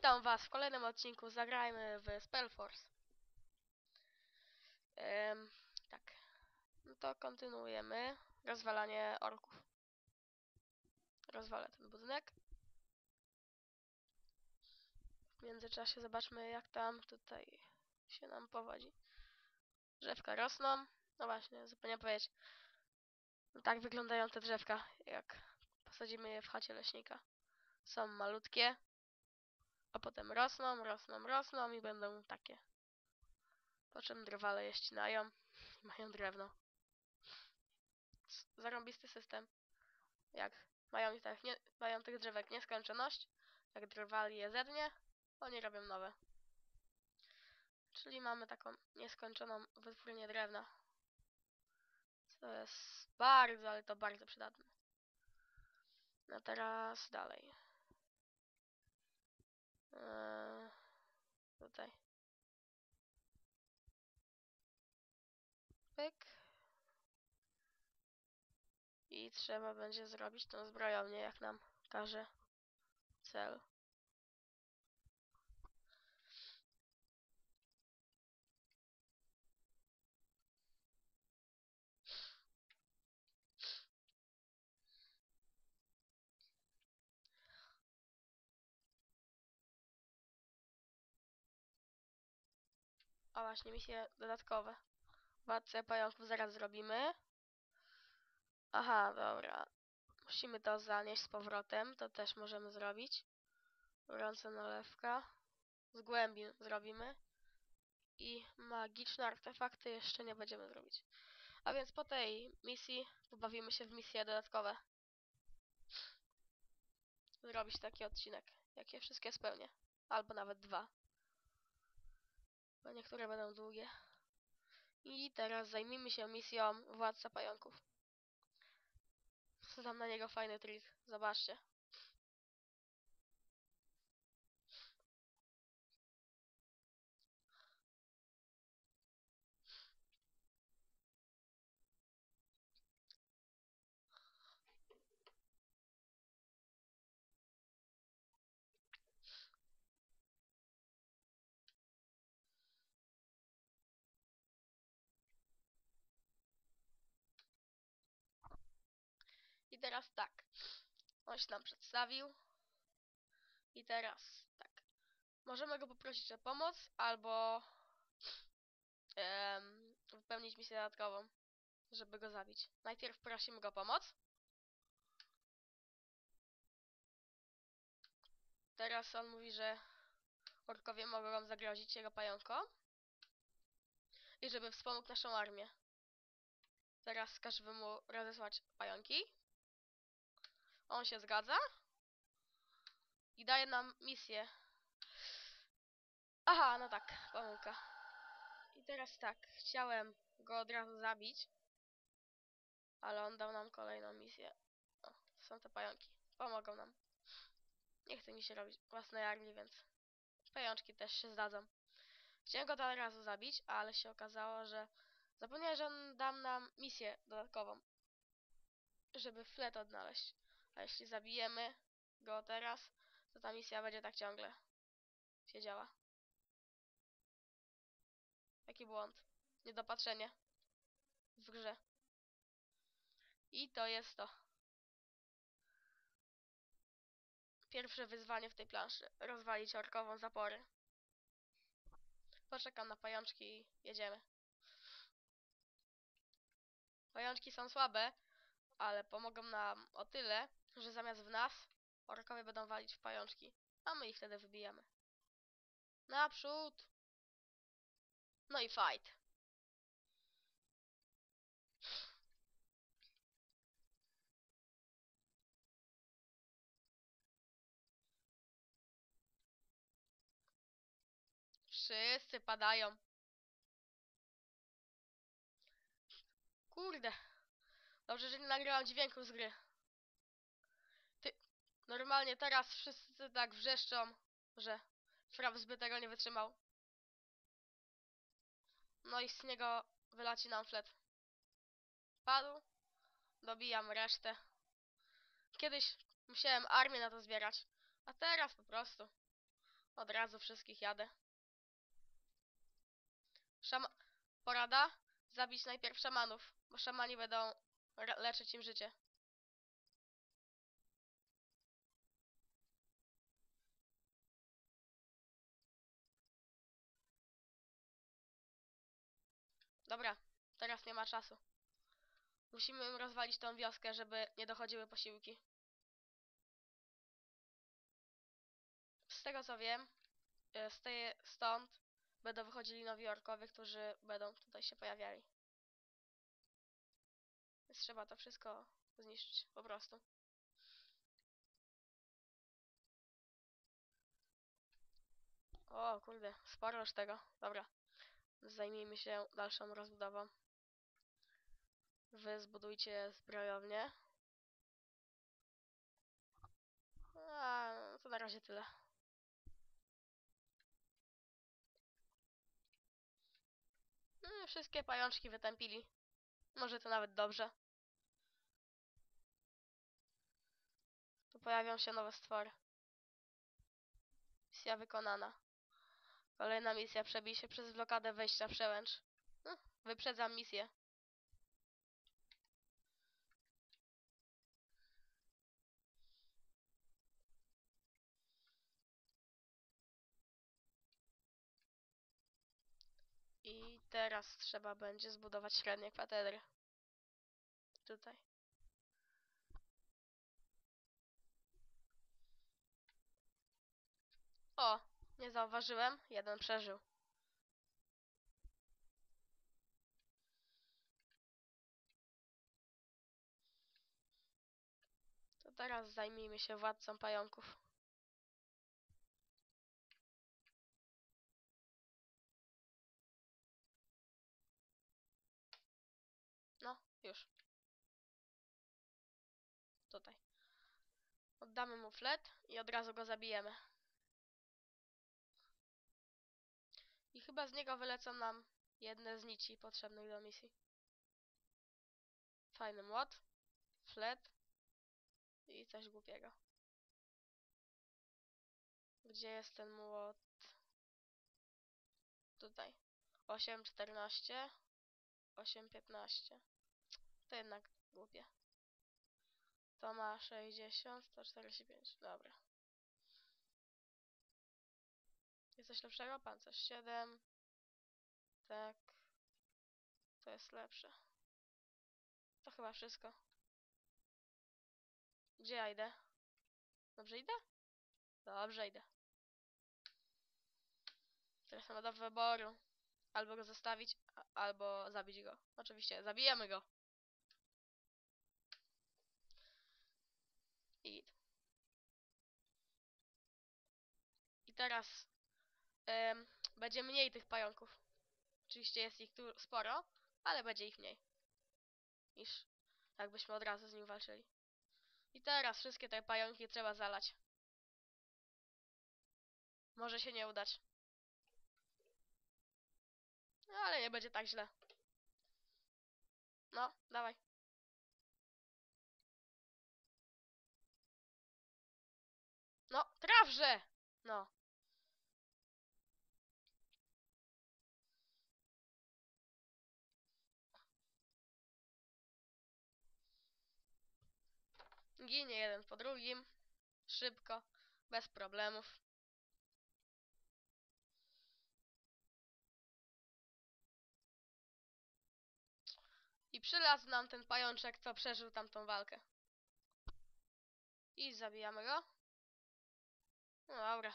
Witam was w kolejnym odcinku Zagrajmy w Spellforce. Tak. No to kontynuujemy. Rozwalanie orków. Rozwalę ten budynek. W międzyczasie zobaczmy jak tam tutaj się nam powodzi. Drzewka rosną. No właśnie, zapomniałem powiedzieć. No tak wyglądają te drzewka, jak posadzimy je w chacie leśnika. Są malutkie, a potem rosną, rosną, rosną i będą takie. Po czym drwale je ścinają i mają drewno. Zarąbisty system. Jak mają, ich tak nie, mają tych drzewek nieskończoność, jak drwali je zetnie, oni robią nowe. Czyli mamy taką nieskończoną wytwórnię drewna. Co jest bardzo, ale to bardzo przydatne. No teraz dalej. Eee, tutaj. Pyk. I trzeba będzie zrobić tą zbrojownię, jak nam każe cel. Właśnie, misje dodatkowe. Władcę pająków zaraz zrobimy. Aha, dobra. Musimy to zanieść z powrotem. To też możemy zrobić. Gorąca nalewka. Z głębi zrobimy. I magiczne artefakty jeszcze nie będziemy zrobić. A więc po tej misji pobawimy się w misje dodatkowe. Zrobić taki odcinek. Jak je wszystkie spełnię. Albo nawet dwa. Bo niektóre będą długie. I teraz zajmijmy się misją Władca Pająków. Dam na niego fajny trik. Zobaczcie. Teraz tak. On się nam przedstawił. I teraz tak. Możemy go poprosić o pomoc albo em, wypełnić misję dodatkową, żeby go zabić. Najpierw prosimy go o pomoc. Teraz on mówi, że orkowie mogą wam zagrozić jego pająkom. I żeby wspomógł naszą armię. Teraz każemy mu rozesłać pająki. On się zgadza. I daje nam misję. Aha, no tak, pomyłka. I teraz tak, chciałem go od razu zabić. Ale on dał nam kolejną misję. O, są te pająki. Pomogą nam. Nie chce mi się robić własnej armii, więc pajączki też się zdadzą. Chciałem go od razu zabić, ale się okazało, że zapomniałem, że on dam nam misję dodatkową. Żeby flet odnaleźć. A jeśli zabijemy go teraz, to ta misja będzie tak ciągle się działa. Jaki błąd. Niedopatrzenie w grze. I to jest to. Pierwsze wyzwanie w tej planszy. Rozwalić orkową zaporę. Poczekam na pajączki i jedziemy. Pajączki są słabe, ale pomogą nam o tyle, że zamiast w nas, orkowie będą walić w pajączki, a my ich wtedy wybijamy. Naprzód! No i fight. Wszyscy padają. Kurde. Dobrze, że nie nagrałam dźwięku z gry. Normalnie teraz wszyscy tak wrzeszczą, że Fraps by tego nie wytrzymał. No i z niego wylaci nam flet. Padł. Dobijam resztę. Kiedyś musiałem armię na to zbierać, a teraz po prostu Od razu wszystkich jadę. Szama... Porada? Zabić najpierw szamanów, bo szamani będą leczyć im życie. Dobra, teraz nie ma czasu. Musimy im rozwalić tą wioskę, żeby nie dochodziły posiłki. Z tego co wiem, e, z tej, stąd będą wychodzili nowi orkowie, którzy będą tutaj się pojawiali. Więc trzeba to wszystko zniszczyć, po prostu. O kurde, sporo już tego. Dobra. Zajmijmy się dalszą rozbudową. Wy zbudujcie zbrojownię. A, no to na razie tyle. Mm, Wszystkie pajączki wytępili. Może to nawet dobrze. Tu pojawią się nowe stwory. Misja wykonana. Kolejna misja. Przebij się przez blokadę wejścia przełęcz. No, wyprzedzam misję. I teraz trzeba będzie zbudować średnie katedry. Tutaj. O, nie zauważyłem. Jeden przeżył. To teraz zajmijmy się władcą pająków. No, już. Tutaj. Oddamy mu flet i od razu go zabijemy. I chyba z niego wylecą nam jedne z nici potrzebnych do misji. Fajny młot, flet i coś głupiego. Gdzie jest ten młot? Tutaj. 8, 14, 8, 15. To jednak głupie. To ma 60, 145. Dobra. Jest coś lepszego? Pancerz 7. Tak. To jest lepsze. To chyba wszystko. Gdzie ja idę? Dobrze idę? Dobrze idę. Teraz mamy do wyboru. Albo go zostawić, albo zabić go. Oczywiście, zabijemy go. I I teraz em, będzie mniej tych pająków. Oczywiście jest ich tu sporo, ale będzie ich mniej. Niż jakbyśmy od razu z nim walczyli. I teraz wszystkie te pająki trzeba zalać. Może się nie udać. No, ale nie będzie tak źle. No, dawaj. No, trafże! No. Ginie jeden po drugim. Szybko. Bez problemów. I przylazł nam ten pajączek, co przeżył tamtą walkę. I zabijamy go. No dobra.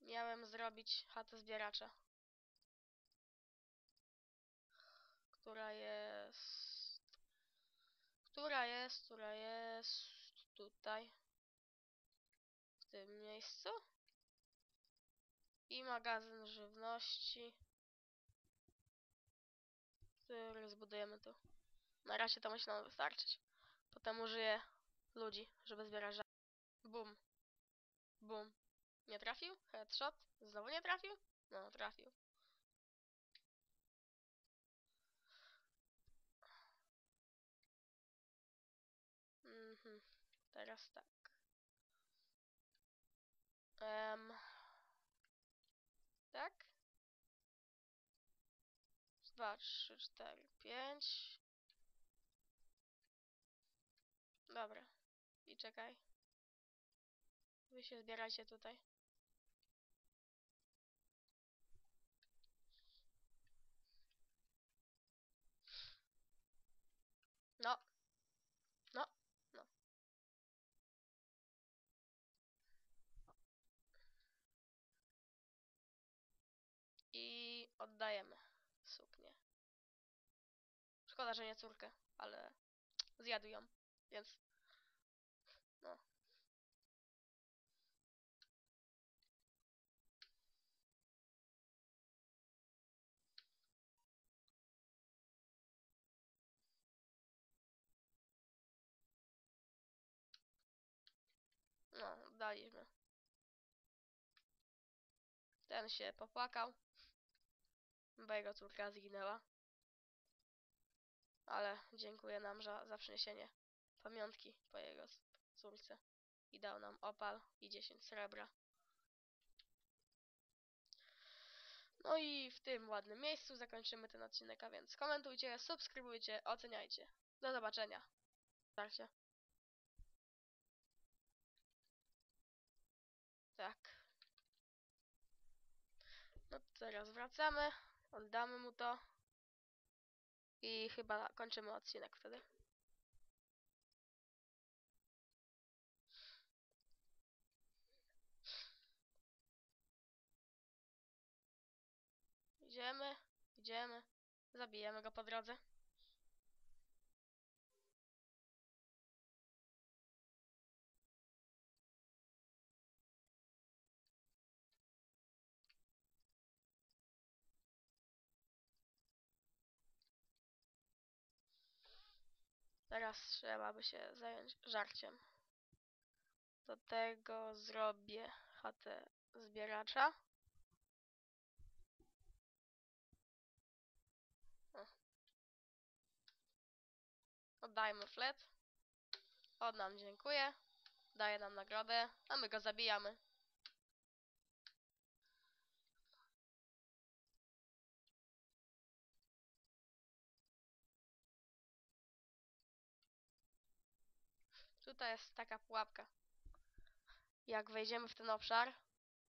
Miałem zrobić chatę zbieracza. Która jest... Która jest, która jest tutaj. W tym miejscu. I magazyn żywności. Który zbudujemy tu. Na razie to musi nam wystarczyć. Potem użyję ludzi, żeby zbierać ża- Bum. Bum. Nie trafił? Headshot? Znowu nie trafił? No, trafił. teraz tak. Um, tak? Dwa, trzy, cztery, pięć. Dobra. I czekaj. Wy się zbieracie tutaj. No, oddajemy suknię. Szkoda, że nie córkę, ale zjadł ją, więc no. No, daliśmy. Ten się popłakał, bo jego córka zginęła. Ale dziękuję nam za, za przyniesienie pamiątki po jego córce. I dał nam opal i 10 srebra. No i w tym ładnym miejscu zakończymy ten odcinek, a więc komentujcie, subskrybujcie, oceniajcie. Do zobaczenia. Starcie. Tak. No teraz wracamy, oddamy mu to i chyba kończymy odcinek wtedy. Idziemy, idziemy, zabijemy go po drodze. Teraz trzeba by się zająć żarciem. Do tego zrobię chatę zbieracza. Oddajmy flet. On nam dziękuję. Daje nam nagrodę, a my go zabijamy. Tutaj jest taka pułapka. Jak wejdziemy w ten obszar,